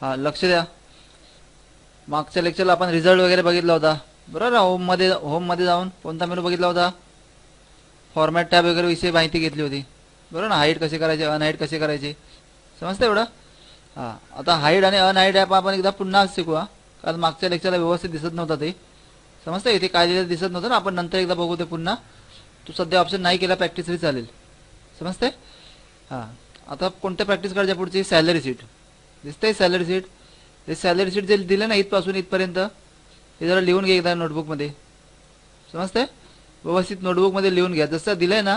हा लक्ष द्या. मागच्या लेक्चरला आपण रिझल्ट वगैरे बघितला होता. बरोबर ना होममध्ये होममध्ये जाऊन कोणता मेनू बघितला होता? फॉर्मॅट टॅब वगैरे विषयी माहिती घेतली होती. बरोबर ना हाईट कसे करायचे अनहाईट कसे करायचे? समजतं एवढं? हां आता हाईट आणि अनहाईट ॲप आपण एकदा पुन्हा शिकू कारण मागच्या लेक्चरला व्यवस्थित दिसत नव्हतं ते. समजतं इथे काय लिहिलं दिसत नव्हतं ना आपण नंतर एकदा बघू ते पुन्हा. तू सध्या ऑप्शन नाही केला प्रॅक्टिस तरी चालेल. समजते हां आता कोणत्या प्रॅक्टिस करायच्या पुढची? सॅलरी सीट दिसतंय सॅलरी सीट हे सॅलरी सीट जे दिलं ना इथपासून इथपर्यंत हे जरा लिहून घे एकदा नोटबुकमध्ये समजतंय? व्यवस्थित नोटबुकमध्ये लिहून घ्या. जसं दिलंय ना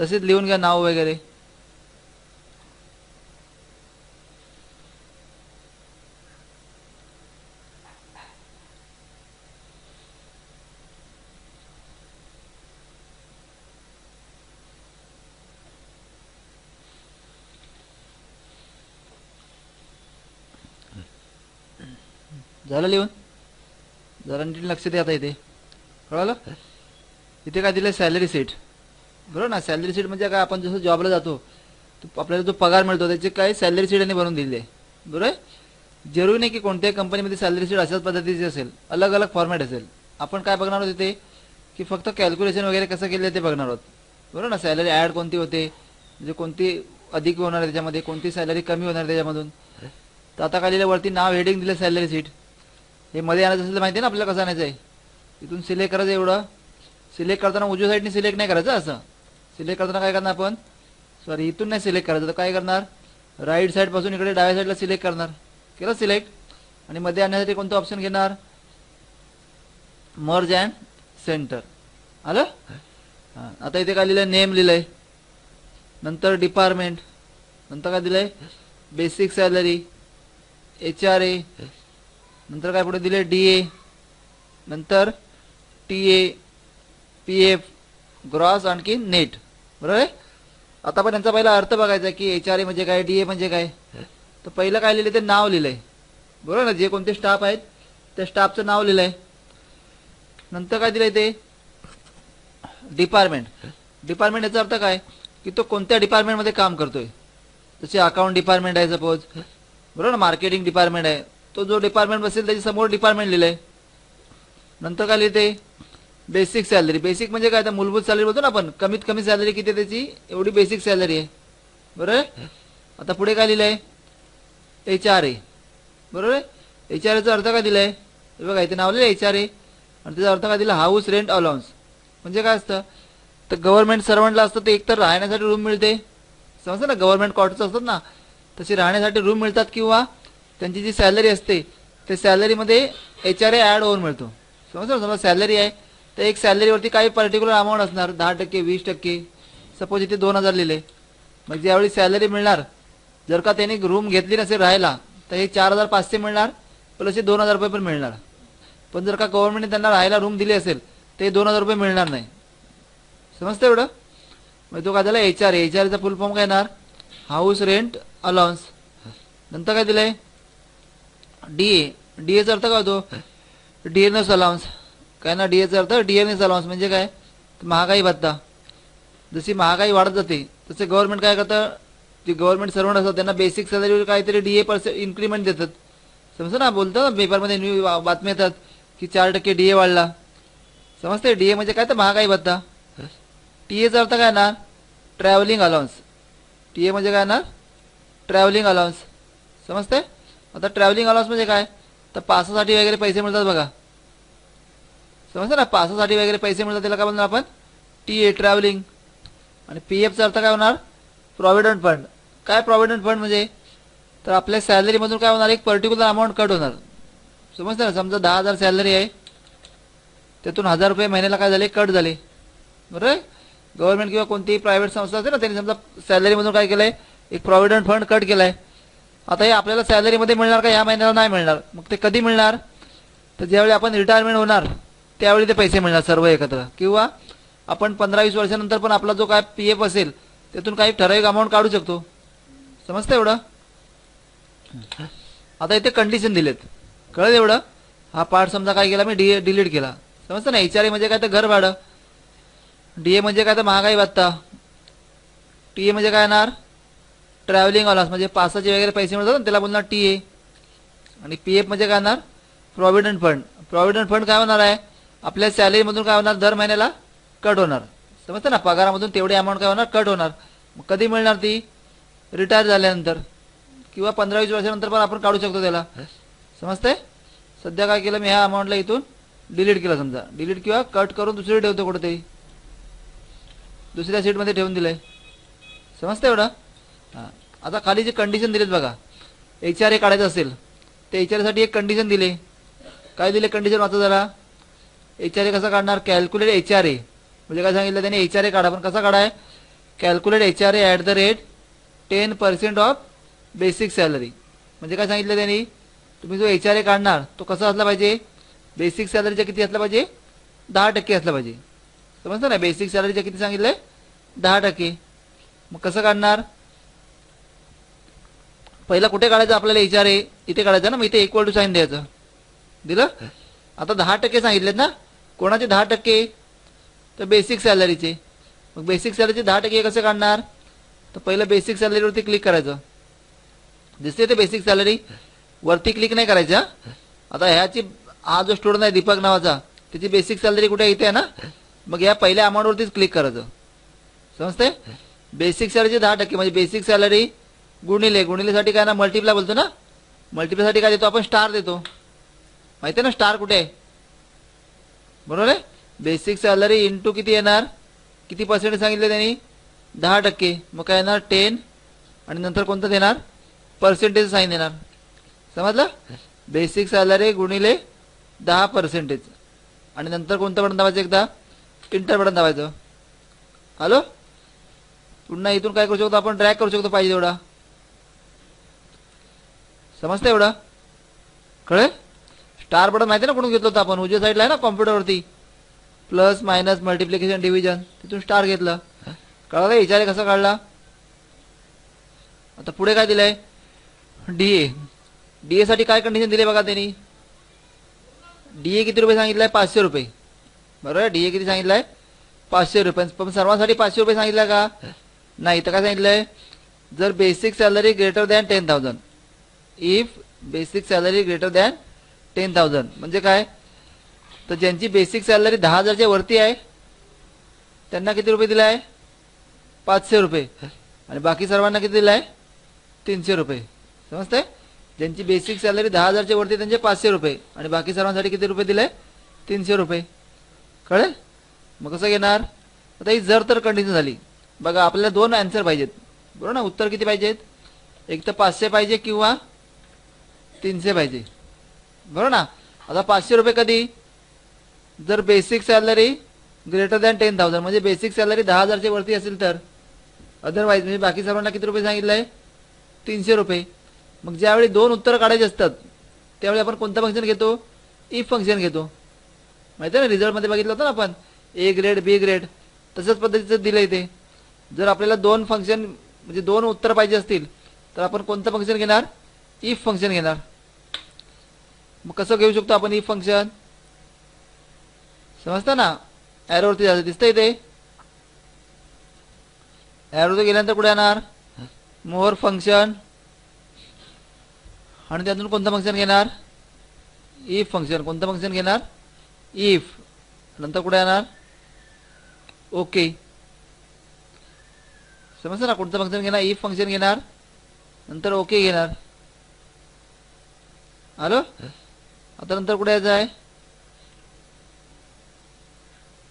तसेच लिहून घ्या नाव वगैरे. झालं लिहून? जरा नीट लक्ष द्या आता इथे. कळलं? इथे काय दिलं सॅलरी सीट बरोबर ना? सॅलरी सीट म्हणजे काय? आपण जसं जॉबला जातो तो आपल्याला जो पगार मिळतो त्याची काय सॅलरी सीट यांनी बनवून दिली आहे बरोबर? आहे जरुरी नाही की कोणत्याही कंपनीमध्ये सॅलरी सीट अशाच पद्धतीची असेल. अलग अलग फॉर्मॅट असेल. आपण काय बघणार आहोत इथे? की फक्त कॅल्क्युलेशन वगैरे कसं केलं ते बघणार आहोत. बरोबर ना? सॅलरी ॲड कोणती होते? म्हणजे कोणती अधिक होणार आहे त्याच्यामध्ये? कोणती सॅलरी कमी होणार आहे त्याच्यामधून? तर आता काय लिहिलं वरती? नाव हेडिंग दिलं सॅलरी सीट हे मध्ये आणायचं असेल तर माहिती आहे ना आपल्याला कसं आणायचं आहे इथून सिलेक्ट करायचं एवढं. सिलेक्ट करताना उजव्या साईडने सिलेक्ट नाही करायचं असं. सिलेक्ट करताना काय करणार आपण? सॉरी इथून नाही सिलेक्ट करायचं. तर काय करणार? राईट साईडपासून इकडे डाव्या साईडला सिलेक्ट करणार. केलं सिलेक्ट आणि मध्ये आणण्यासाठी कोणतं ऑप्शन घेणार? मर्ज अँड सेंटर आलं? हां आता इथे काय लिहिलंय? नेम लिहिलंय. नंतर डिपार्टमेंट नंतर काय दिलंय? Basic salary H R A नंतर काय पुढे दिले? डी ए नंतर T A P F gross आणखी नेट बरोबर आहे? आता आपण त्यांचा पहिला अर्थ बघायचा की एच आर ए म्हणजे काय डी ए म्हणजे काय? तर पहिलं काय लिहिलं ते नाव लिहिलंय. बरोबर ना? जे कोणते स्टाफ आहेत त्या स्टाफचं नाव लिहिलंय. नंतर काय दिलंय ते? डिपार्टमेंट डिपार्टमेंट याचा अर्थ काय? की तो कोणत्या डिपार्टमेंटमध्ये काम करतोय? जसे अकाउंट डिपार्टमेंट आहे सपोज बरोबर ना? मार्केटिंग डिपार्टमेंट आहे. तो जो डिपार्टमेंट बसेल त्याच्यासमोर डिपार्टमेंट लिहिलंय. नंतर काय लिहिते? बेसिक सॅलरी बेसिक म्हणजे काय? तर मूलभूत सॅलरी बोलतो ना आपण. कमीत कमी सॅलरी किती त्याची? एवढी बेसिक सॅलरी आहे. बरोबर? आहे आता पुढे काय लिहिलंय? एच आर ए बरोबर? आहे एच आर एचा अर्थ काय दिलाय? आहे बघा इथे नाव लिहिलं एच आर ए आणि त्याचा अर्थ काय दिला? हाऊस रेंट अलाउन्स म्हणजे काय असतं? तर गव्हर्नमेंट सर्वंटला असतं ते एकतर राहण्यासाठी रूम मिळते. समजतं ना? गव्हर्नमेंट क्वार्टर्स असतात ना? तशी राहण्यासाठी रूम मिळतात किंवा त्यांची जी सॅलरी असते त्या सॅलरीमध्ये एच आर ए ॲड होऊन मिळतो. समजा समजा सॅलरी आहे तर एक सॅलरीवरती काही पर्टिक्युलर अमाऊंट असणार दहा टक्के वीस टक्के. सपोज इथे दोन हजार लिहिले. मग ज्यावेळी सॅलरी मिळणार जर का त्याने रूम घेतली नसेल राहायला तर हे चार हजार पाचशे मिळणार प्लस हे दोन हजार रुपये पण मिळणार. पण जर का गव्हर्नमेंटने त्यांना राहायला रूम दिली असेल तर हे दोन हजार रुपये मिळणार नाही. समजतं एवढं? मग तो काय झाला? एच आर एच आरचा फुल फॉर्म काय येणार? हाऊस रेंट अलाउन्स नंतर काय दिलं आहे डी ए डी एचा अर्थ काय होतो? डीएनएस अलाउन्स काय ना डीएचा अर्थ डीएनएस अलाउन्स म्हणजे काय? महागाई भत्ता. जशी महागाई वाढत जाते तसे गव्हर्नमेंट काय करतं? जे गव्हर्नमेंट सर्वंट असतात त्यांना बेसिक सॅलरीवर काहीतरी डी ए पर्सेंट इन्क्रीमेंट देतात. समजतं ना? बोलतं ना पेपरमध्ये न्यू बातम्या येतात की चार टक्के डी ए वाढला. समजते डी ए म्हणजे काय? तर महागाई भत्ता. टी एचा अर्थ काय ना? ट्रॅव्हलिंग अलाउन्स टी ए म्हणजे काय ना? ट्रॅव्हलिंग अलाउन्स समजते आता ट्रॅव्हलिंग अलाउन्स म्हणजे काय? तर पासासाठी वगैरे पैसे मिळतात बघा. समजतं ना? पासासाठी वगैरे पैसे मिळतात त्याला काय म्हणणार आपण? टी ए ट्रॅव्हलिंग आणि पी एफचा अर्थ काय होणार? प्रॉव्हिडंट फंड काय प्रॉव्हिडंट फंड म्हणजे? तर आपल्या सॅलरीमधून काय होणार? एक पर्टिक्युलर अमाऊंट कट होणार. समजतं ना? समजा दहा हजार सॅलरी आहे. त्यातून हजार रुपये महिन्याला काय झाले? कट झाले. बरोबर? गव्हर्नमेंट किंवा कोणतीही प्रायव्हेट संस्था असेल ना त्यांनी समजा सॅलरीमधून काय केलं आहे एक प्रॉव्हिडंट फंड कट केलाय. आता हे आपल्याला सॅलरीमध्ये मिळणार का? या महिन्याला नाही मिळणार. मग ते कधी मिळणार? तर ज्यावेळी आपण रिटायरमेंट होणार त्यावेळी ते पैसे मिळणार सर्व एकत्र. किंवा आपण पंधरा वीस वर्षानंतर पण आपला जो काय पी एफ असेल त्यातून काही ठराविक अमाऊंट काढू शकतो. समजतं एवढं? आता इथे कंडिशन दिलेत. कळलं एवढं? हा पार्ट समजा काय केला मी डी डिलीट केला. समजतं ना? एच आर ए म्हणजे काय? तर घर भाडं. डी ए म्हणजे काय? तर महागाई भत्ता. टी ए म्हणजे काय येणार? ट्रॅव्हलिंग अलाउन्स म्हणजे पासाचे वगैरे पैसे मिळतात ना त्याला बोलणार टी ए. आणि पी एफ म्हणजे काय होणार? प्रॉव्हिडंट फंड प्रॉव्हिडंट फंड काय होणार आहे? आपल्या सॅलरीमधून काय होणार? दर महिन्याला कट होणार. समजतं ना? पगारामधून तेवढी अमाऊंट काय होणार? कट होणार. मग कधी मिळणार ती? रिटायर झाल्यानंतर. किंवा पंधरा वीस वर्षानंतर पण आपण काढू शकतो त्याला. समजतंय? सध्या काय केलं? मी ह्या अमाऊंटला इथून डिलीट केलं समजा. डिलीट किंवा कट करून दुसरी ठेवतो कुठेतरी. दुसऱ्या सीटमध्ये ठेवून दिलंय. समजतं एवढं? आता खाली जे कंडिशन दिलेत बघा. एच आर ए काढायचं असेल तर एच आर एसाठी एक कंडिशन दिले. काय दिले कंडिशन वाचा जरा? एच आर ए कसा काढणार? कॅल्क्युलेट एच आर ए म्हणजे काय सांगितलं त्याने? एच आर ए काढा. पण कसा काढाय? Calculate H R A at the rate ten percent of basic salary म्हणजे काय सांगितलं त्यांनी? तुम्ही जो एच आर ए काढणार तो कसा असला पाहिजे? बेसिक सॅलरीचा किती असला पाहिजे? दहा टक्के असला पाहिजे. समजतं ना? बेसिक सॅलरीच्या किती सांगितलं आहे दहा टक्के. मग कसं काढणार? पहिला कुठे काढायचं आपल्याला आर ए इथे काढायचं ना मग इथे इक्वल टू साईन द्यायचं. दिलं? आता दहा टक्के सांगितलेत ना? कोणाचे दहा टक्के? तर बेसिक सॅलरीचे मग बेसिक सॅलरीचे दहा टक्के कसे काढणार? तर पहिलं बेसिक सॅलरीवरती क्लिक करायचं. दिसते ते बेसिक सॅलरी वरती क्लिक नाही करायचं? आता ह्याची हा जो स्टुडंट आहे दीपक नावाचा त्याची बेसिक सॅलरी कुठे आहे? इथे आहे ना? मग या पहिल्या अमाऊंटवरतीच क्लिक करायचं. समजते बेसिक सॅलरीचे दहा टक्के म्हणजे बेसिक सॅलरी गुणिले गुणिलेसाठी काय ना मल्टिप्लाय बोलतो ना? मल्टिप्लायसाठी काय देतो? आपण स्टार देतो. माहिती आहे ना स्टार कुठे? आहे बरोबर आहे? बेसिक सॅलरी इंटू किती येणार? किती पर्सेंट सांगितले त्यांनी? दहा टक्के. मग काय येणार? टेन आणि नंतर कोणतं देणार? पर्सेंटेज साईन देणार. समजलं? बेसिक सॅलरी गुणिले दहा पर्सेंटेज आणि नंतर कोणतं बटन दाबायचं एकदा? Inter button दाबायचं. हॅलो पुन्हा इथून काय करू शकतो? आपण ड्रॅग करू शकतो पाहिजे एवढा समजतं एवढं? कळेल? स्टार बटन माहिती आहे ना कुठून घेतलं होतं आपण? उजव्या साईडला आहे ना कॉम्प्युटरवरती. प्लस मायनस मल्टिप्लिकेशन डिव्हिजन तिथून स्टार घेतलं. कळलं विचारे कसा काढला? आता पुढे काय दिलंय? डी ए डी एसाठी काय कंडिशन दिले बघा त्यांनी? डी ए किती रुपये सांगितलंय? पाचशे रुपये. बरोबर? आहे डी ए किती सांगितलंय? पाचशे रुपये. पण सर्वांसाठी पाचशे रुपये सांगितलं का? नाही. तर काय सांगितलंय? जर basic salary greater than ten thousand if basic salary greater than ten thousand म्हणजे काय? तर ज्यांची बेसिक सॅलरी दहा हजारच्या वरती आहे त्यांना किती रुपये दिला आहे? पाचशे रुपये. आणि बाकी सर्वांना किती दिला आहे? तीनशे रुपये. समजतंय? ज्यांची बेसिक सॅलरी दहा हजारच्या वरती त्यांचे पाचशे रुपये. आणि बाकी सर्वांसाठी किती रुपये दिले? तीनशे रुपये. कळेल? मग कसं घेणार? आता ही जर तर कंडिशन झाली. बघा आपल्याला दोन आन्सर पाहिजेत. बरोबर ना? उत्तर किती पाहिजेत? एक तर पाचशे पाहिजे किंवा तीनशे पाहिजे. बरोबर ना? आता पाचशे रुपये कधी? जर basic salary greater than ten thousand म्हणजे बेसिक सॅलरी दहा हजारच्या वरती असेल तर. अदरवाईज म्हणजे बाकी सर्वांना किती रुपये सांगितलं आहे तीनशे रुपये. मग ज्यावेळी दोन उत्तरं काढायचे असतात त्यावेळी आपण कोणतं फंक्शन घेतो? इफ फंक्शन घेतो. माहिती आहे ना? रिझल्टमध्ये बघितलं होतं ना आपण? ए ग्रेड बी ग्रेड तसंच पद्धतीचं दिलं इथे जर आपल्याला दोन फंक्शन म्हणजे दोन उत्तर पाहिजे असतील तर आपण कोणतं फंक्शन घेणार? इफ फंक्शन घेणार. मग कसं घेऊ शकतो आपण इफ फंक्शन समजतं ना? ॲरोवरती जायचं दिसतंय ते? ॲरोवरती गेल्यानंतर कुठे येणार? मोर फंक्शन आणि त्यातून कोणतं फंक्शन घेणार? इफ फंक्शन कोणतं फंक्शन घेणार? इफ नंतर कुठे येणार? ओके समजतं ना? कोणतं फंक्शन घेणार? इफ फंक्शन घेणार. नंतर ओके घेणार. आलो? आता नंतर कुठे यायचं आहे?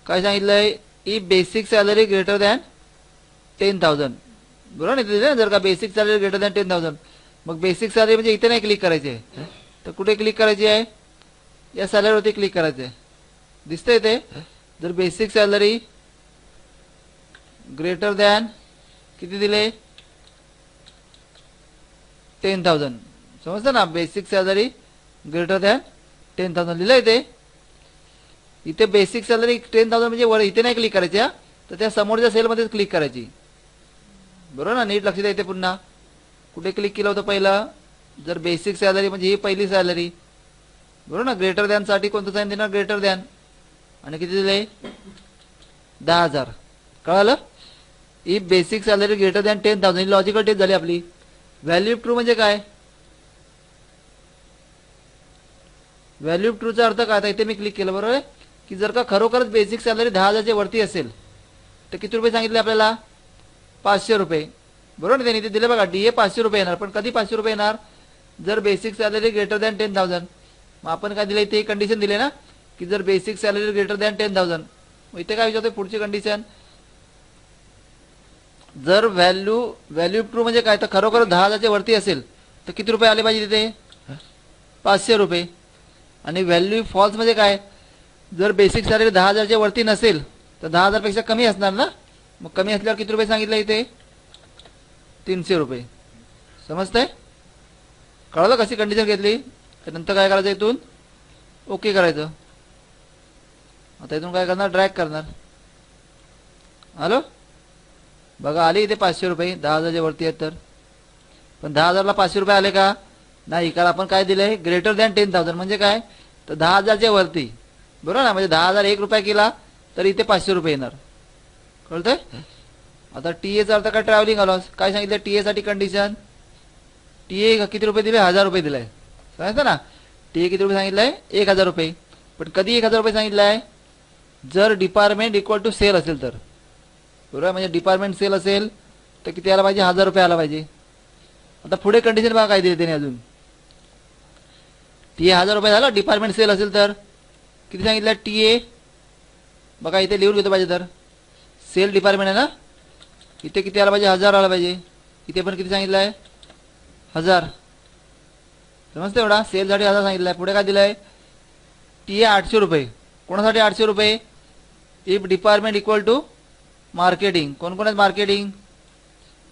काय सांगितलंय? E basic salary greater than ten thousand बरोबर नाही तिथे जर का basic salary greater than ten thousand मग बेसिक सॅलरी म्हणजे इथे नाही क्लिक करायची. आहे तर कुठे क्लिक करायची आहे? या सॅलरीवरती क्लिक करायचं. आहे दिसतंय ते? जर बेसिक सॅलरी ग्रेटर दॅन किती दिले? टेन थाउजंड समजतं ना? Basic salary greater than ten thousand लिहिलं इथे इथे बेसिक सॅलरी टेन थाउजंड म्हणजे वर इथे नाही क्लिक करायच्या तर त्या समोरच्या सेलमध्येच क्लिक करायची. बरोबर ना? नीट लक्ष द्या इथे पुन्हा. कुठे क्लिक केलं होतं पहिलं? जर बेसिक सॅलरी म्हणजे ही पहिली सॅलरी बरोबर ना? ग्रेटर दॅनसाठी कोणतं साईन देणार? ग्रेटर दॅन आणि किती दिले? दहा हजार. कळालं? ही basic salary greater than ten thousand ही लॉजिकल टेस्ट झाली आपली. व्हॅल्यू ट्रू म्हणजे काय? व्हॅल्यू ट्रूचा अर्थ काय? आता इथे मी क्लिक केलं बरोबर आहे? की जर का खरोखरच बेसिक सॅलरी दहा हजारच्या वरती असेल तर किती रुपये सांगितले आपल्याला? पाचशे रुपये. बरोबर ना त्यांनी इथे दिले बघा डी ए पाचशे रुपये येणार. पण कधी पाचशे रुपये येणार? जर basic salary greater than ten thousand मग आपण काय दिलं? इथे कंडिशन दिले ना की जर basic salary greater than ten thousand मग इथे काय विचारतोय? पुढची कंडिशन जर व्हॅल्यू व्हॅल्यू ट्रू म्हणजे काय? तर खरोखर दहा हजारच्या वरती असेल तर किती रुपये आले पाहिजे तिथे? पाचशे रुपये. आणि व्हॅल्यू फॉल्स म्हणजे काय? जर बेसिक सॅलरी दहा हजारच्या वरती नसेल तर दहा हजारपेक्षा कमी असणार ना? मग कमी असल्यावर किती रुपये सांगितलं इथे? तीनशे रुपये. समजतंय? कळलं कशी कंडिशन घेतली? तर नंतर काय करायचं इथून? ओके करायचं. आता इथून काय करणार? ड्रॅग करणार. हॅलो बघा आले इथे पाचशे रुपये. दहा हजारच्या वरती आहेत तर. पण दहा हजारला पाचशे रुपये आले का? नाही कारण आपण काय दिलंय? ग्रेटर दॅन टेन थाउजंड म्हणजे काय? तर दहा हजारच्या वरती. बरोबर ना? म्हणजे दहा हजार एक रुपया केला तर इथे पाचशे रुपये येणार. कळतंय? आता टी एचा अर्थ काय? ट्रॅव्हलिंग अलॉस काय सांगितलं? टी साठी कंडिशन टी ए किती रुपये दिले? हजार रुपये दिलाय सांगितलं ना? टी ए किती रुपये सांगितलंय? एक हजार रुपये. पण कधी एक हजार रुपये सांगितलंय? जर डिपार्टमेंट इक्वल टू सेल असेल तर. बरोबर? म्हणजे डिपार्टमेंट सेल असेल तर किती आला पाहिजे? हजार रुपये आला पाहिजे. आता पुढे कंडिशन बघा काय दिली त्याने अजून. टी ए हजार रुपये झालं? डिपार्टमेंट सेल असेल तर? किती सांगितलं? टी ए बघा इथे लिहून घेतो पाहिजे तर. सेल डिपार्टमेंट आहे ना? इथे किती आला पाहिजे? हजार आला पाहिजे. इथे पण किती सांगितलं आहे हजार. समजते एवढा? सेलसाठी हजार सांगितलं आहे पुढे काय दिलं आहे टी ए आठशे रुपये. कोणासाठी आठशे रुपये? If department equal to marketing कोण कोण आहेत मार्केटिंग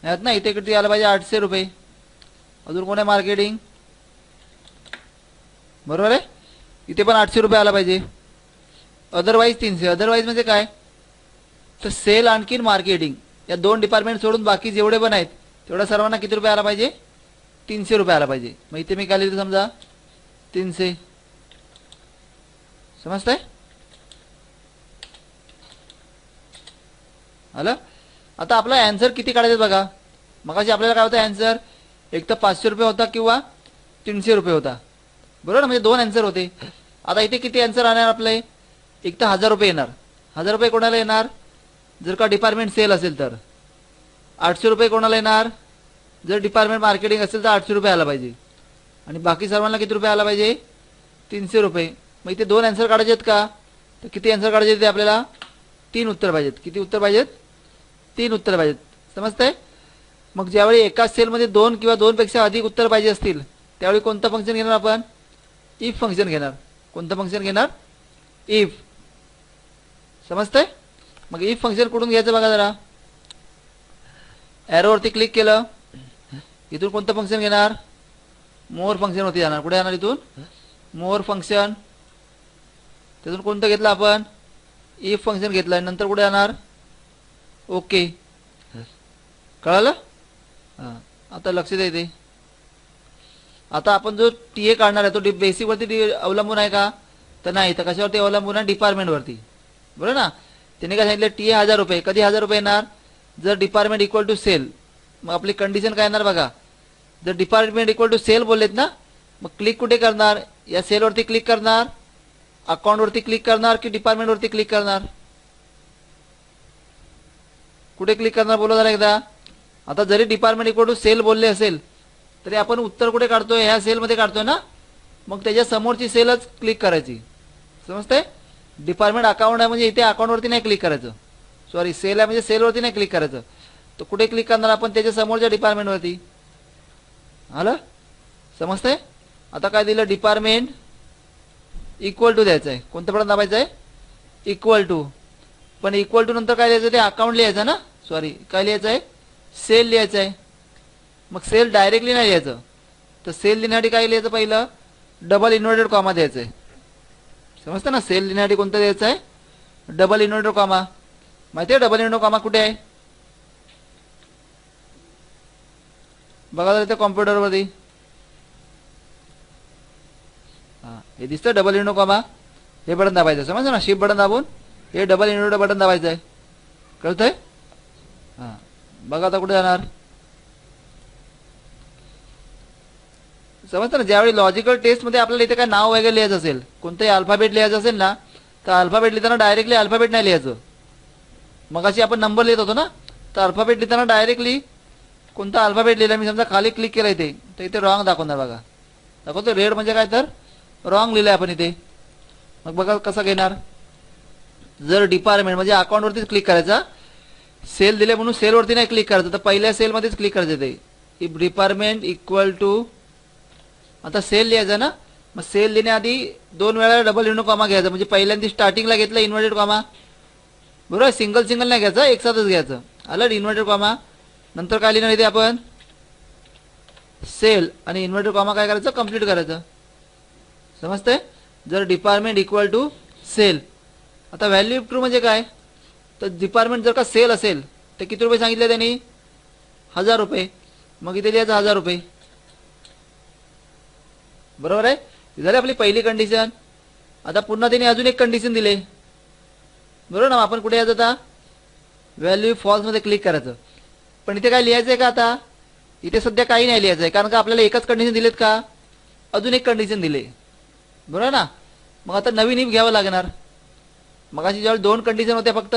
आहेत ना इथे किती आलं पाहिजे? आठशे रुपये. अजून कोण आहे मार्केटिंग बरोबर आहे? इथे पण आठशे रुपये आला पाहिजे. अदरवाईज तीनशे. अदरवाईज म्हणजे काय? तर सेल आणखीन मार्केटिंग या दोन डिपार्टमेंट सोडून बाकी जेवढे पण आहेत तेवढ्या सर्वांना किती रुपये आला पाहिजे? तीनशे रुपये आला पाहिजे. मग इथे मी काय लिहिलं समजा? तीनशे. समजतंय? आलं आता आपला अँसर किती काढायचं बघा. मगाशी आपल्याला काय होतं? अँसर एक तर पाचशे रुपये होता किंवा तीनशे रुपये होता. बरोबर ना? म्हणजे दोन अँसर होते. आता इथे किती अँसर आणणार आपले? एक तर हजार रुपये येणार. हजार रुपये कोणाला येणार? जर का डिपार्टमेंट सेल असेल तर. आठशे रुपये कोणाला येणार? जर डिपार्टमेंट मार्केटिंग असेल तर आठशे रुपये आला पाहिजे. आणि बाकी सर्वांना किती रुपये आला पाहिजे? तीनशे रुपये. मग इथे दोन अँसर काढायचे आहेत का? तर किती अँसर काढायचे ते आपल्याला? तीन उत्तर पाहिजेत. किती उत्तर पाहिजेत? तीन उत्तर पाहिजेत. समजतंय? मग ज्यावेळी एकाच सेलमध्ये दोन किंवा दोनपेक्षा अधिक उत्तर पाहिजे असतील त्यावेळी कोणतं फंक्शन घेणार आपण? इफ फंक्शन घेणार. कोणतं फंक्शन घेणार? इफ समजतंय? मग इफ फंक्शन कुठून घ्यायचं बघा जरा. ॲरोवरती क्लिक केलं. इथून कोणतं फंक्शन घेणार? मोर फंक्शनवरती जाणार. कुठे जाणार इथून? मोर फंक्शन तिथून कोणतं घेतलं आपण? इफ फंक्शन घेतलं. नंतर कुठे जाणार? ओके कळालं? हां. आता लक्ष द्या इथे. आता आपण जो टी ए काढणार आहे तो बेसिकवरती अवलंबून आहे का? तर नाही तर कशावरती अवलंबून आहे? डिपार्टमेंटवरती बरोबर ना? त्याने काय सांगितलं? टी ए हजार रुपये. कधी हजार रुपये येणार? जर डिपार्टमेंट इक्वल टू सेल मग आपली कंडिशन काय येणार बघा? जर डिपार्टमेंट इक्वल टू सेल बोललेत ना मग क्लिक कुठे करणार? या सेलवरती क्लिक करणार? अकाउंटवरती क्लिक करणार की डिपार्टमेंटवरती क्लिक करणार? कुठे क्लिक करणार? बोला जरा एकदा. आता जरी डिपार्टमेंट इक्वल टू सेल बोलले असेल तरी आपण उत्तर कुठे काढतोय? ह्या सेलमध्ये काढतोय ना? मग त्याच्या समोरची सेलच क्लिक करायची. समजते डिपार्टमेंट अकाउंट आहे म्हणजे इथे अकाउंटवरती नाही क्लिक करायचं. सॉरी सेल आहे म्हणजे सेलवरती नाही क्लिक करायचं. तर कुठे क्लिक करणार आपण? त्याच्या समोरच्या डिपार्टमेंटवरती आलं? समजतंय? आता काय दिलं? डिपार्टमेंट इक्वल टू द्यायचं आहे कोणतं पर्यंत दाबायचं आहे इक्वल टू पण इक्वल टू नंतर काय लिहायचं? ते अकाउंट लिहायचं ना? सॉरी काय लिहायचं आहे सेल लिहायचं आहे मग सेल डायरेक्टली नाही लिहायचं. तर सेल लिहिण्यासाठी काय लिहायचं पहिलं? डबल इन्व्हर्टेड कॉमा द्यायचं आहे. समजतं ना? सेल लिहिण्यासाठी कोणतं द्यायचं आहे? डबल इन्व्हर्टेड कॉमा माहिती आहे डबल इन्व्हर्टेड कॉमा कुठे आहे? बघा जर कॉम्प्युटरमध्ये कॉम्प्युटरवरती हां हे दिसतं डबल इन्व्हर्टेड कॉमा हे बटन दाबायचं समजतं ना? शिफ्ट बटन दाबून हे डबल इन्व्हर्टर बटन दाबायचं आहे. कळतंय? हां बघा आता कुठे जाणार? समजतं ना ज्यावेळी लॉजिकल टेस्टमध्ये आपल्याला इथे काय नाव वगैरे लिहायचं असेल कोणतंही अल्फाबेट लिहायचं असेल ना तर अल्फाबेट लिहिताना डायरेक्टली अल्फाबेट नाही लिहायचं. मग अशी आपण नंबर लिहित होतो ना तर अल्फाबेट लिहिताना डायरेक्टली कोणता अल्फाबेट लिहिला मी समजा खाली क्लिक केलं इथे तर इथे रॉंग दाखवणार बघा. दाखवतो रेड म्हणजे काय तर रॉंग लिहिलं आहे आपण इथे. मग बघा कसं घेणार. जर डिपार्टमेंट म्हणजे अकाउंटवरतीच क्लिक करायचा सेल दिले म्हणून सेलवरती नाही क्लिक करायचं तर पहिल्या सेलमध्येच क्लिक करायचं ते इफ डिपार्टमेंट इक्वल टू आता सेल लिहायचं ना? मग सेल लिहिण्याआधी दोन वेळा डबल इन्व्हर्ट कॉमा घ्यायचा. म्हणजे पहिल्यांदा स्टार्टिंगला घेतलं इन्व्हर्टेड कॉमा बरोबर? सिंगल सिंगल नाही घ्यायचं एक साथच घ्यायचं. आलं? इन्व्हर्टेड कॉमा नंतर काय लिहिणार इथे आपण? सेल आणि इन्व्हर्टेड कॉमा काय करायचं? कंप्लीट करायचं. समजतंय? जर डिपार्टमेंट इक्वल टू सेल आता व्हॅल्यू ट्रू म्हणजे काय? तर डिपार्टमेंट जर का सेल असेल तर किती रुपये सांगितले त्यांनी? हजार रुपये. मग इथे लिहायचं हजार रुपये. बरोबर आहे? झाली आपली पहिली कंडिशन आता पुन्हा त्यांनी अजून एक कंडिशन दिले. बरोबर ना? आपण कुठे यायचं आता? व्हॅल्यू फॉल्समध्ये क्लिक करायचं. पण इथे काय लिहायचं आहे का आता? इथे सध्या काही नाही लिहायचं आहे कारण का आपल्याला एकच कंडिशन दिलेत का? अजून एक कंडिशन दिले. बरोबर ना? मग आता नवीन इफ घ्यावं लागणार. मग अशी ज्यावेळी दोन कंडिशन होत्या फक्त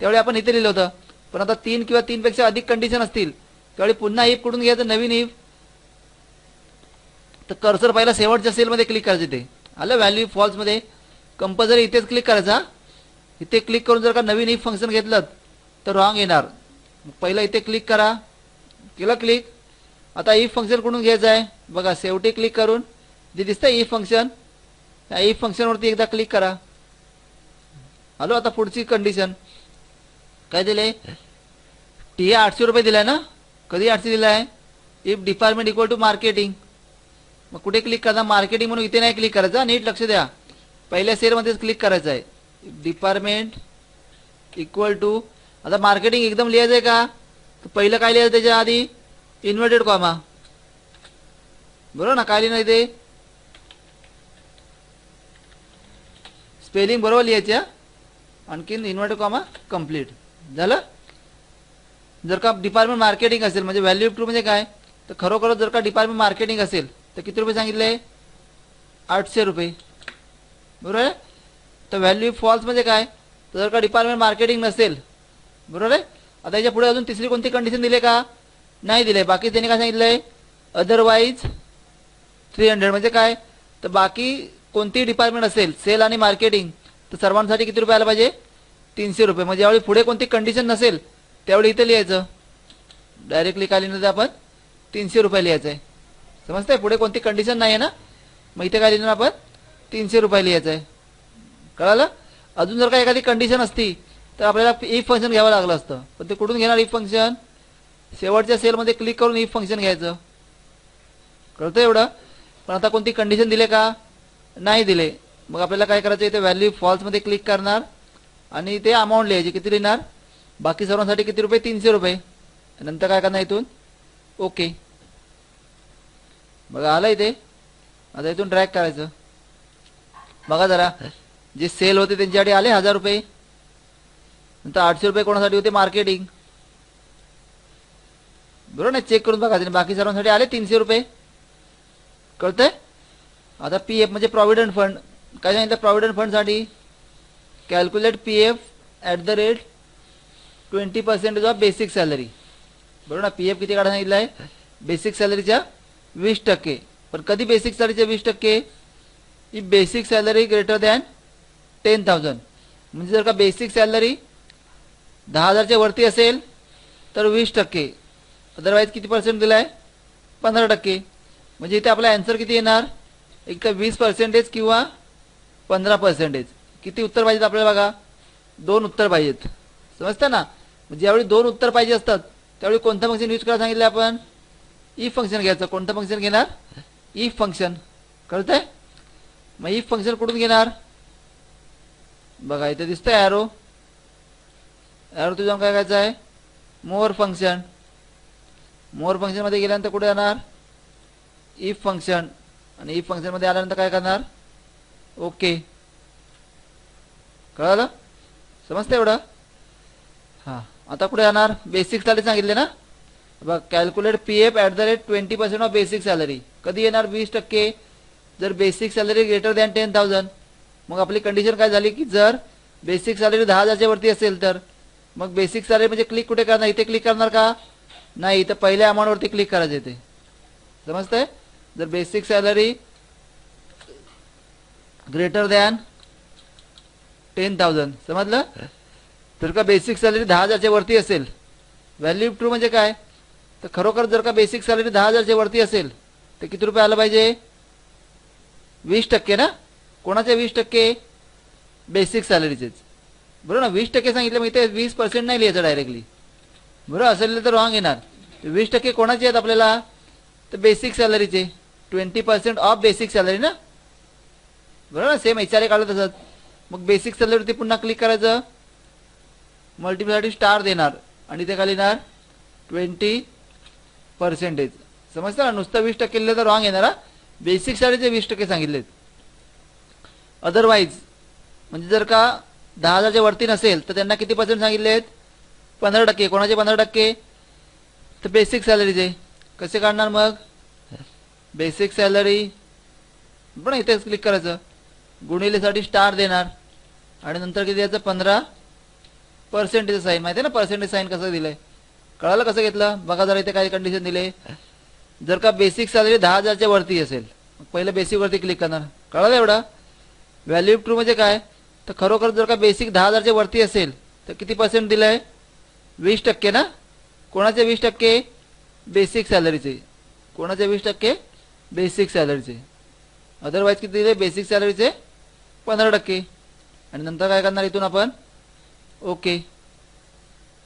त्यावेळी आपण इथे लिहिलं होतं. पण आता तीन किंवा तीनपेक्षा अधिक कंडिशन असतील. त्यावेळी पुन्हा इफ कुठून घ्यायचं? नवीन इफ तर कर्सर पहिला शेवटच्या सेलमध्ये क्लिक करायचं ते आलं? व्हॅल्यू फॉल्समध्ये कंपल्सरी इथेच क्लिक करायचा. इथे क्लिक करून जर का नवीन इफ फंक्शन घेतलं तर रॉंग येणार. पहिलं इथे क्लिक करा. केलं क्लिक आता ई फंक्शन कुठून घ्यायचं आहे? बघा शेवटी क्लिक करून. जे दिसतं ई फंक्शन त्या ई फंक्शनवरती एकदा क्लिक करा. हॅलो आता पुढची कंडिशन काय दिले टी आठशे रुपये दिलाय ना? कधी आठशे दिलाय? If department equal to marketing मग कुठे क्लिक करता? मार्केटिंग म्हणून इथे नाही क्लिक करायचं. नीट लक्ष द्या. पहिल्या सेलमध्येच क्लिक करायचं आहे डिपार्टमेंट इक्वल टू आता मार्केटिंग एकदम लिहायचं आहे का? तर पहिलं काय लिहायचं त्याच्या आधी? इन्व्हर्टेड कॉमा बरोबर ना? काय नाही इथे? स्पेलिंग बरोबर लिहायचं आणखीन इन्व्हर्टेड कॉमा कंप्लीट झालं? जर का डिपार्टमेंट मार्केटिंग असेल म्हणजे व्हॅल्यू टू म्हणजे काय? तर खरोखरच जर का डिपार्टमेंट मार्केटिंग असेल तर किती रुपये सांगितले? आठशे रुपये. बरोबर आहे? तर व्हॅल्यू फॉल्स म्हणजे काय? तर जर का डिपार्टमेंट मार्केटिंग नसेल बरोबर आहे? आता याच्यापुढे अजून तिसरी कोणती कंडिशन दिली का? नाही दिले. बाकी त्यांनी काय सांगितलं? आहे अदरवाईज थ्री हंड्रेड म्हणजे काय? तर बाकी कोणतीही डिपार्टमेंट असेल सेल आणि मार्केटिंग तर सर्वांसाठी किती रुपये आला पाहिजे? तीनशे रुपये. म्हणजे ज्यावेळी पुढे कोणती कंडिशन नसेल त्यावेळी इथे लिहायचं. डायरेक्टली काय लिहिणार आपण. तीनशे रुपये लिहायचं आहे समजतंय? पुढे कोणती कंडिशन नाही आहे ना? मग इथे काय लिहिणार आपण? तीनशे रुपये लिहायचं आहे कळालं? अजून जर का एखादी कंडिशन असती तर आपल्याला इफ फंक्शन घ्यावं लागलं असतं. पण ते कुठून घेणार इफ फंक्शन शेवटच्या सेलमध्ये क्लिक करून इफ फंक्शन घ्यायचं. कळतं एवढं? पण आता कोणती कंडिशन दिले का? नाही दिले. मग आपल्याला काय करायचं? इथे व्हॅल्यू फॉल्समध्ये क्लिक करणार आणि ते अमाऊंट लिहायची. किती लिहिणार? बाकी सर्वांसाठी किती रुपये? तीनशे रुपये. नंतर काय करणार इथून? ओके बघा आलं इथे आता इथून ट्रॅक करायचं बघा जरा जे सेल होते त्यांच्यासाठी आले हजार रुपये. नंतर आठशे रुपये कोणासाठी होते? मार्केटिंग बरोबर ना? चेक करून बघा बाकी सर्वांसाठी आले तीनशे रुपये. कळतंय? आता पी एफ म्हणजे प्रॉव्हिडंट फंड काय सांगितलं? प्रॉव्हिडंट फंडसाठी calculate P F at the rate twenty percentage of basic salary बरोबर ना? पी एफ किती काढा सांगितलं आहे बेसिक सॅलरीच्या वीस टक्के. पण कधी बेसिक सॅलरीचे वीस टक्के? ही basic salary greater than ten thousand म्हणजे जर का बेसिक सॅलरी दहा हजारच्या वरती असेल तर वीस टक्के. अदरवाईज किती पर्सेंट दिला आहे पंधरा टक्के. म्हणजे इथे आपला अँसर किती येणार? एक तर वीस पर्सेंटेज किंवा पंधरा पर्सेंटेज किती उत्तर पाहिजेत आपल्याला बघा? दोन उत्तर पाहिजेत. समजतं ना? म्हणजे ज्यावेळी दोन उत्तर पाहिजे असतात त्यावेळी कोणतं मशीन यूज करायला सांगितलं आपण? E ई फंक्शन घ्यायचं. कोणतं फंक्शन घेणार? E ई फंक्शन कळतंय? मग e ई फंक्शन कुठून घेणार? बघा इथे दिसतंय ॲरो ॲरो तुझ्या काय करायचं आहे मोर फंक्शन मोर फंक्शनमध्ये गेल्यानंतर कुठे जाणार? इफ फंक्शन आणि इफ फंक्शनमध्ये आल्यानंतर काय करणार? ओके कळालं? समजतं एवढं? हां. आता कुठे जाणार? बेसिक चालेल सांगितले ना? बघ calculate P F at the rate twenty percent of basic salary कधी येणार वीस टक्के? जर basic salary greater than ten thousand मग आपली कंडिशन काय झाली की जर बेसिक सॅलरी दहा हजारच्या वरती असेल तर मग बेसिक सॅलरी म्हणजे क्लिक कुठे करणार? इथे क्लिक करणार का? नाही इथं पहिल्या अमाऊंटवरती क्लिक करायचं येते समजतंय? जर basic salary greater than ten thousand समजलं? तर का बेसिक सॅलरी दहा हजारच्या वरती असेल? व्हॅल्यू ट्रू म्हणजे काय? तर खरोखर जर का बेसिक सॅलरी दहा हजारच्या वरती असेल तर किती रुपये आलं पाहिजे? वीस टक्के ना? कोणाचे वीस टक्के? बेसिक सॅलरीचेच बरोबर ना? वीस टक्के सांगितलं मग इथे वीस पर्सेंट नाही लिहायचं डायरेक्टली बरोबर? असेल तर रॉंग येणार. वीस टक्के कोणाचे आहेत आपल्याला? तर basic सॅलरीचे twenty percent of basic salary ना? बरोबर ना? सेम एच आर ए काढलं तसंच. मग बेसिक सॅलरीवरती पुन्हा क्लिक करायचं. मल्टिप्लायसाठी स्टार देणार. आणि ते काय लिहिणार? ट्वेंटी पर्सेंटेज समजतं ना? नुसतं वीस टक्के लिहिलं तर रॉंग येणार बेसिक शाळेचे वीस टक्के सांगितलेत. अदरवाईज म्हणजे जर का दहा हजारच्या वरती नसेल तर त्यांना किती पर्सेंट सांगितले आहेत पंधरा टक्के. कोणाचे पंधरा टक्के? तर बेसिक सॅलरीचे कसे काढणार मग? बेसिक सॅलरी पण इथेच क्लिक करायचं. गुणिलेसाठी स्टार देणार. आणि नंतर किती द्यायचं? पंधरा पर्सेंटेज साईन माहिती आहे ना? पर्सेंटेज साईन कसं दिलं आहे कळालं कसं घेतलं? बघा जरा इथे काय कंडिशन दिले. जर का बेसिक सॅलरी दहा हजारच्या वरती असेल पहिलं बेसिक वरती क्लिक करणार. कळालं एवढं? व्हॅल्यू ट्रू म्हणजे काय? तर खरोखर जर का बेसिक दहा हजारच्या वरती असेल तर किती पर्सेंट दिलंय? वीस टक्के ना? कोणाचे वीस टक्के? बेसिक सॅलरीचे कोणाचे वीस टक्के? बेसिक सॅलरीचे अदरवाईज किती दिले? बेसिक सॅलरीचे पंधरा टक्के. आणि नंतर काय करणार इथून आपण? ओके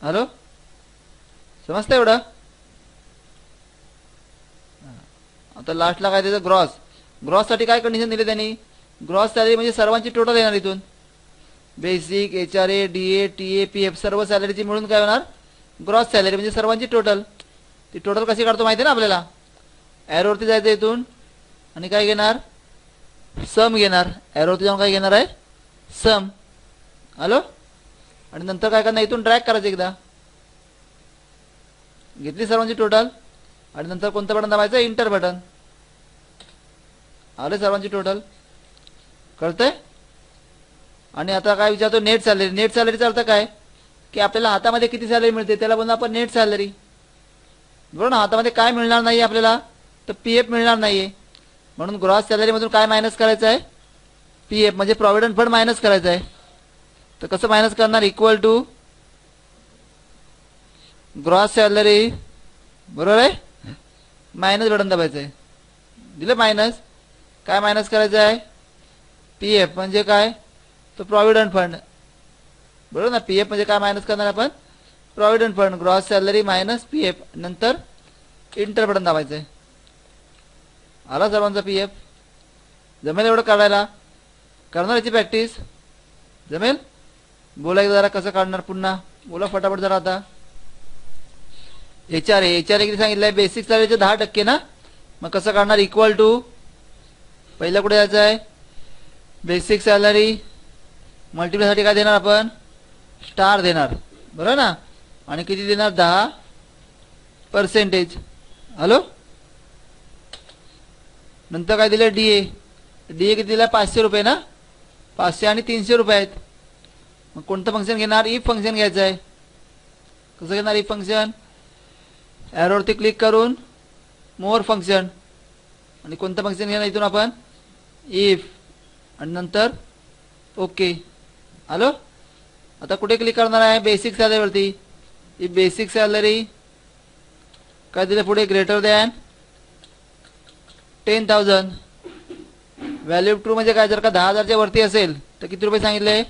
हॅलो समजतं एवढं? आता लास्टला काय त्याचं ग्रॉस ग्रॉससाठी काय कंडिशन दिली त्यांनी? ग्रॉस सॅलरी म्हणजे सर्वांची टोटल येणार इथून. Basic H R A D A T A P F सर्व सॅलरीची मिळून काय होणार? ग्रॉस सॅलरी म्हणजे सर्वांची टोटल ती टोटल कशी काढतो माहिती आहे ना आपल्याला? ॲरोवरती जायचं इथून. आणि काय घेणार? सम घेणार. ॲरोवरती जाऊन काय घेणार आहे? सम हॅलो आणि नंतर काय करणार? इथून ड्रॅग करायचं एकदा. घेतली सर्वांची टोटल आणि नंतर कोणतं बटन दाबायचं? इंटर बटन आले सर्वांची टोटल कळतंय? आणि आता काय विचारतो? नेट सॅलरी नेट सॅलरीचा अर्थ काय? की आपल्याला हातामध्ये किती सॅलरी मिळते? त्याला बोलतो आपण नेट सॅलरी बरोबर ना? हातामध्ये काय मिळणार नाही आपल्याला? तर पी एफ मिळणार नाही आहे म्हणून ग्रॉस सॅलरीमधून काय मायनस करायचं आहे? पी एफ म्हणजे प्रॉव्हिडंट फंड मायनस करायचं आहे. तर कसं मायनस करणार? इक्वल टू ग्रॉस सॅलरी बरोबर आहे? मायनस बटन दाबायचं आहे. दिलं मायनस काय मायनस करायचं आहे? पी एफ म्हणजे काय? तो प्रॉव्हिडंट फंड बरोबर ना? पी एफ म्हणजे काय मायनस करणार आपण? Provident fund gross salary minus P F नंतर इंटर बटन दाबायचं आहे. आला सर्वांचा पी एफ जमेल एवढं काढायला? करणार याची प्रॅक्टिस जमेल? बोलायचं जरा कसं काढणार पुन्हा? बोला फटाफट जरा आता. H R A H R A किती सांगितलंय? बेसिक सॅलरीचे दहा टक्के ना? मग कसं काढणार? इक्वल टू पहिलं कुठे जायचं आहे? बेसिक सॅलरी मल्टिप्लायसाठी काय देणार आपण? स्टार देणार. बरोबर ना? आणि किती देणार? दहा पर्सेंटेज हॅलो नंतर काय दिलं? डी ए डी ए किती दिलं? पाचशे रुपये ना? पाचशे आणि तीनशे रुपये आहेत. मग कोणतं फंक्शन घेणार? ई फंक्शन घ्यायचं आहे. कसं घेणार? ई फंक्शन ॲरोवरती क्लिक करून मोर फंक्शन आणि कोणतं फंक्शन घेणार इथून आपण? इफ आणि नंतर ओके हॅलो आता कुठे क्लिक करणार आहे? बेसिक सॅलरीवरती ही बेसिक सॅलरी काय दिलं पुढे greater than ten thousand value true म्हणजे काय? जर का दहा हजारच्या वरती असेल तर किती रुपये सांगितले?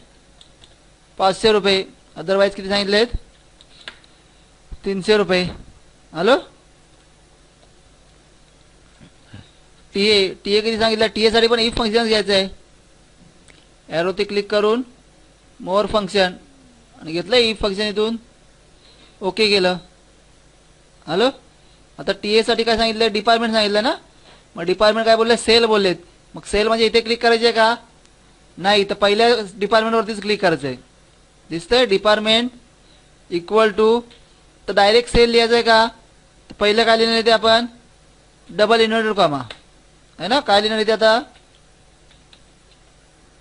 पाचशे रुपये. अदरवाईज किती सांगितलेत? तीनशे रुपये. Hello? T A T A किती सांगितलं? टी एसाठी पण इफ फंक्शन घ्यायचं आहे ॲरोती क्लिक करून मोर फंक्शन आणि घेतलं इफ फंक्शन इथून. ओके केलं. हॅलो? आता टी एसाठी काय सांगितलं? डिपार्टमेंट सांगितलं ना? मग डिपार्टमेंट काय बोलले? सेल बोललेत. मग सेल म्हणजे इथे क्लिक करायचे का? नाही तर पहिल्या डिपार्टमेंटवरतीच क्लिक करायचं आहे दिसतंय? डिपार्टमेंट इक्वल टू तर डायरेक्ट सेल लिहायचं आहे का? पहिलं काय लिहिणार येते आपण डबल इन्व्हर्टर कॉमा आहे ना? काय लिहिणार येते आता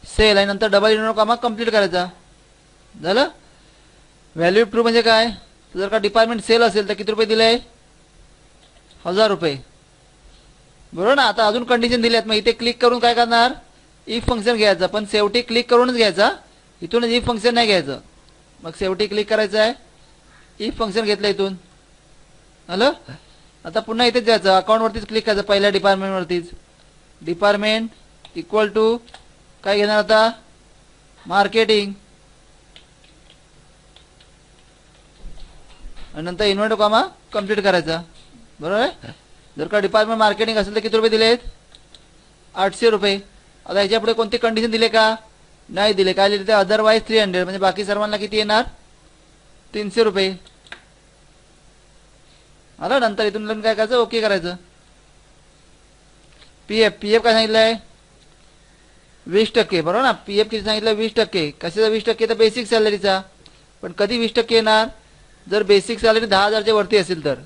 सेल आणि नंतर डबल इनोड कामा कंप्लीट करायचा. झालं? व्हॅल्यू ट्रू म्हणजे काय? जर का डिपार्टमेंट सेल असेल तर किती रुपये दिले? हजार रुपये. बरोबर ना? आता अजून कंडिशन दिली आहेत मग इथे क्लिक करून काय करणार? इफ फंक्शन घ्यायचं. पण शेवटी क्लिक करूनच घ्यायचा. इथूनच इफ फंक्शन नाही घ्यायचं. मग शेवटी क्लिक करायचं आहे इफ फंक्शन घेतलं इथून. हॅलो आता पुन्हा इथेच जायचं. अकाउंटवरतीच क्लिक करायचं पहिल्या डिपार्टमेंटवरतीच डिपार्टमेंट इक्वल टू काय घेणार आता? मार्केटिंग आणि नंतर इन्व्हर्ट कामा कंप्लीट करायचा. बरोबर आहे? जर का डिपार्टमेंट मार्केटिंग असेल तर किती रुपये दिलेत? आठशे रुपये. आता ह्याच्या पुढे कोणती कंडिशन दिले का? नाही दिले. काय लिहिले ते अदरवाईज थ्री हंड्रेड म्हणजे बाकी सर्वांना किती येणार? तीनशे रुपये. आलं नंतर इथून लग्न काय करायचं? ओके करायचं. पी एफ पी एफ काय सांगितलं आहे वीस टक्के बरोबर ना? पी एफ किती सांगितलं? वीस टक्के. कशाचा वीस टक्के? तर बेसिक सॅलरीचा पण कधी वीस टक्के येणार? जर बेसिक सॅलरी दहा हजारच्या वरती असेल तर.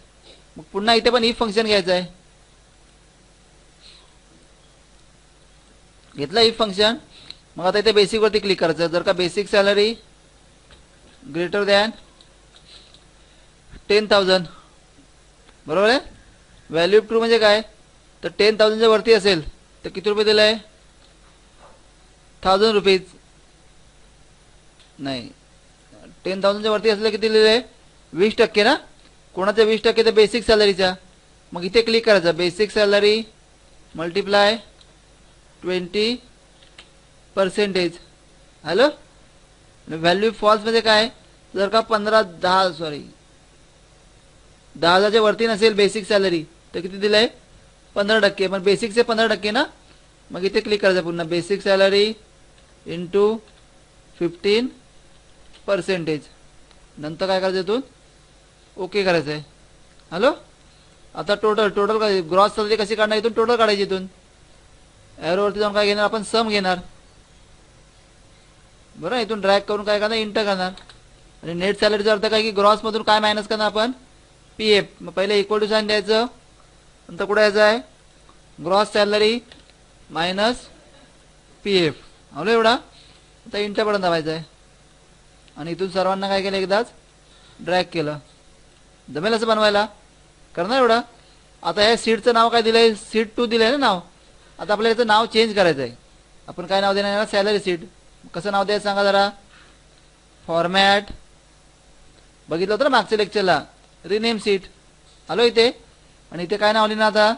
मग पुन्हा इथे पण ही फंक्शन घ्यायचं आहे घेतलं ही फंक्शन मग आता इथे बेसिकवरती क्लिक करायचं. जर का basic salary greater than ten thousand बरोबर आहे? व्हॅल्यू टू म्हणजे काय? तर टेन थाउजंडच्या वरती असेल तर किती रुपये दिलं आहे? थाउजंड रुपीज नाही. टेन थाउजंडच्या वरती असलं किती दिलेलं आहे वीस टक्के ना? कोणाच्या वीस टक्के? तर बेसिक सॅलरीचा मग इथे क्लिक करायचं. Basic salary multiply twenty percentage hello value false म्हणजे काय? जर का पंधरा दहा सॉरी दहा हजारच्या वरती नसेल बेसिक सॅलरी तर किती दिलं आहे पंधरा टक्के. पण बेसिकचे पंधरा टक्के ना? मग इथे क्लिक करायचं पुन्हा. Basic salary into fifteen percentage नंतर काय करायचं इथून? ओके करायचं आहे. हॅलो आता टोटल टोटल काय? ग्रॉस सॅलरी कशी काढणार इथून? टोटल काढायची इथून. ॲरोवरती जाऊन काय घेणार? आपण सम घेणार. बरं इथून ड्रॅग करून काय करणार? इंटर करणार. आणि नेट सॅलरीचा अर्थ काय की ग्रॉसमधून काय मायनस करणार आपण? पी एफ मग पहिले इक्वल टू साईन द्यायचं. नंतर कुठे यायचं आहे? Gross salary minus P F आवलं एवढा? आता इंटरपर्यंत दाबायचं आहे. आणि इथून सर्वांना काय केलं एकदाच? ड्रॅग केलं. जमेल असं बनवायला? करणार एवढा? आता या सीटचं नाव काय दिलं आहे सीट टू दिलं आहे ना नाव? आता आपल्याला याचं नाव चेंज करायचं आहे. आपण काय नाव देणार सॅलरी सीट कसं नाव द्यायचं सांगा जरा? फॉर्मॅट बघितलं होतं ना मागच्या लेक्चरला रिनेम सीट आलो इथे? आणि इथे काय नाव लिहिलं आता?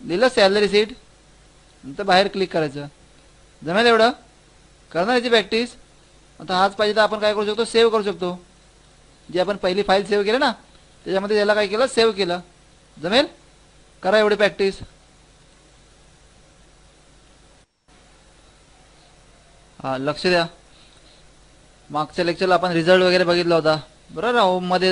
लिहिलं सॅलरी सीट नंतर बाहेर क्लिक करायचं. जमेल एवढं? करणार याची प्रॅक्टिस आता हाच पाहिजे तर आपण काय करू शकतो? सेव्ह करू शकतो. जी आपण पहिली फाईल सेव्ह केली ना त्याच्यामध्ये त्याला काय केलं? सेव्ह केलं. जमेल? करा एवढी प्रॅक्टिस हा लक्ष द्या. मागच्या लेक्चरला आपण रिझल्ट वगैरे बघितला होता. बरोबर मध्ये